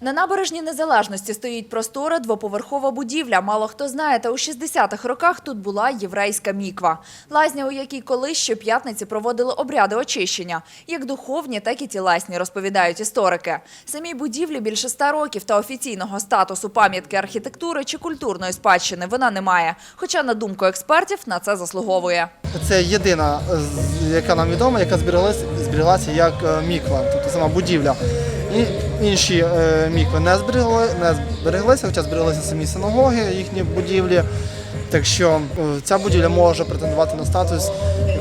На набережній Незалежності стоїть простора двоповерхова будівля. Мало хто знає, та у 60-х роках тут була єврейська міква. Лазня, у якій колись щоп'ятниці проводили обряди очищення. Як духовні, так і тілесні, розповідають історики. Самій будівлі більше ста років та офіційного статусу пам'ятки архітектури чи культурної спадщини вона не має. Хоча, на думку експертів, на це заслуговує. Це єдина, яка нам відома, яка збереглася як е, міква, тобто сама будівля. Інші е, мікви не зберегли, не збереглися, хоча збереглися самі синагоги, їхні будівлі. Так що е, ця будівля може претендувати на статус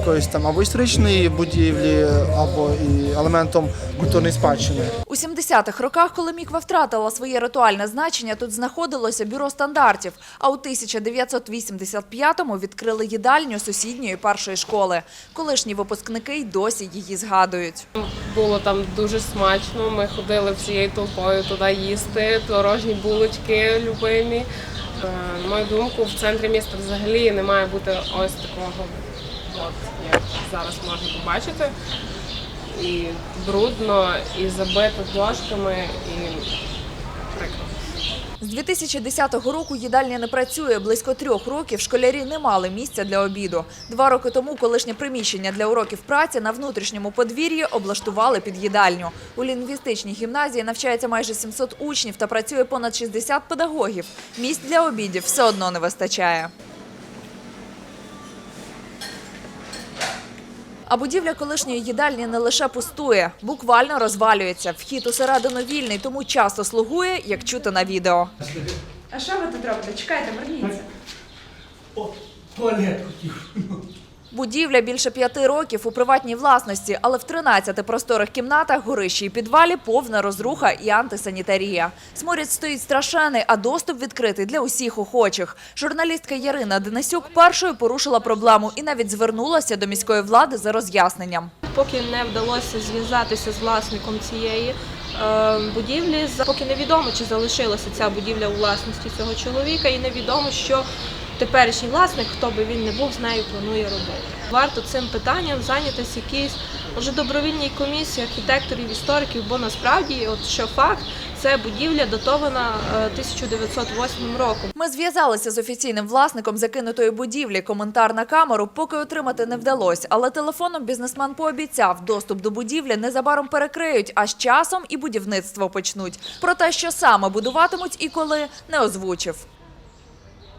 якоїсь там або історичної будівлі, або і елементом культурної спадщини. У 70-х роках, коли Міква втратила своє ритуальне значення, тут знаходилося бюро стандартів. А у 1985-му відкрили їдальню сусідньої першої школи. Колишні випускники й досі її згадують. Було там дуже смачно. Ми ходили всією толпою туди їсти, творожні булочки любимі. Е, На мою думку, в центрі міста взагалі не має бути ось такого, от, як зараз можна побачити. І брудно, і забито дошками, і прикро. З 2010 року їдальня не працює. Близько трьох років школярі не мали місця для обіду. Два роки тому колишнє приміщення для уроків праці на внутрішньому подвір'ї облаштували під їдальню. У лінгвістичній гімназії навчається майже 700 учнів та працює понад 60 педагогів. Місць для обідів все одно не вистачає. А будівля колишньої їдальні не лише пустує, буквально розвалюється. Вхід усередину вільний, тому часто слугує, як чути на відео. А що ви тут робите? Чекайте, верніться. О, туалет хотів. Будівля більше п'яти років у приватній власності, але в 13 просторих кімнатах, горищі і підвалі повна розруха і антисанітарія. Сморід стоїть страшенний, а доступ відкритий для усіх охочих. Журналістка Ярина Денисюк першою порушила проблему і навіть звернулася до міської влади за роз'ясненням. Поки не вдалося зв'язатися з власником цієї е, будівлі, поки невідомо, чи залишилася ця будівля у власності цього чоловіка, і невідомо, що теперішній власник, хто би він не був, з нею планує робити. Варто цим питанням зайнятися якійсь може добровільній комісії архітекторів, істориків, бо насправді, от що факт, це будівля датована е, 1908 роком. Ми зв'язалися з офіційним власником закинутої будівлі. Коментар на камеру поки отримати не вдалося. Але телефоном бізнесмен пообіцяв, доступ до будівлі незабаром перекриють, а з часом і будівництво почнуть. Про те, що саме будуватимуть і коли, не озвучив.